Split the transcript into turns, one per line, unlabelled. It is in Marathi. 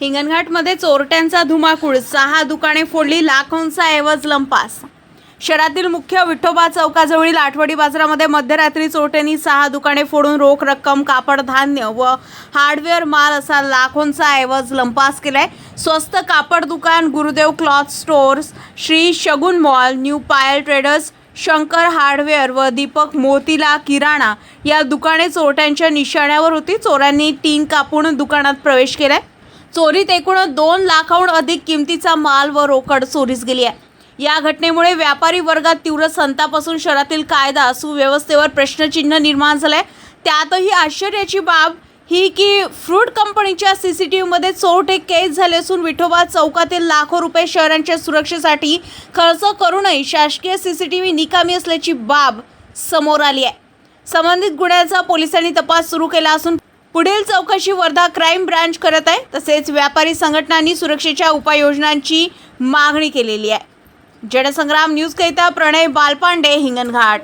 हिंगणघाटमध्ये चोरट्यांचा धुमाकूळ. सहा दुकाने फोडली लाखोंचा ऐवज लंपास. शहरातील मुख्य विठोबा चौकाजवळील आठवडी बाजारामध्ये मध्यरात्री चोरट्यांनी सहा दुकाने फोडून रोख रक्कम कापड धान्य व हार्डवेअर माल असा लाखोंचा ऐवज लंपास केलाय. स्वस्त कापड दुकान Gurudev cloth stores Shri Shagun mall new Payal traders Shankar hardware व दीपक मोतीला किराणा या दुकाने चोरट्यांच्या निशाण्यावर होती. चोरांनी टीन कापून दुकानात प्रवेश केलाय. चोरीत एकूण दोन लाखाहून अधिक किमतीचा माल व रोकड चोरीस गेली आहे. या घटनेमुळे व्यापारी वर्गात तीव्र संताप असून शहरातील कायदा सुव्यवस्थेवर प्रश्नचिन्ह निर्माण झालंय. त्यातही आश्चर्याची बाब ही की फ्रूट कंपनीच्या सी सी टी व्हीमध्ये चोरटे केस झाले असून विठोबा चौकातील लाखो रुपये शहरांच्या सुरक्षेसाठी खर्च करूनही शासकीय सी सी टी व्ही निकामी असल्याची बाब समोर आली आहे. संबंधित गुन्ह्याचा पोलिसांनी तपास सुरू केला असून पुढील चौकशी वर्धा क्राईम ब्रांच करत आहे. तसेच व्यापारी संघटनांनी सुरक्षेच्या उपाययोजनांची मागणी केलेली आहे. जनसंग्राम न्यूज करिता प्रणय बालपांडे हिंगणघाट.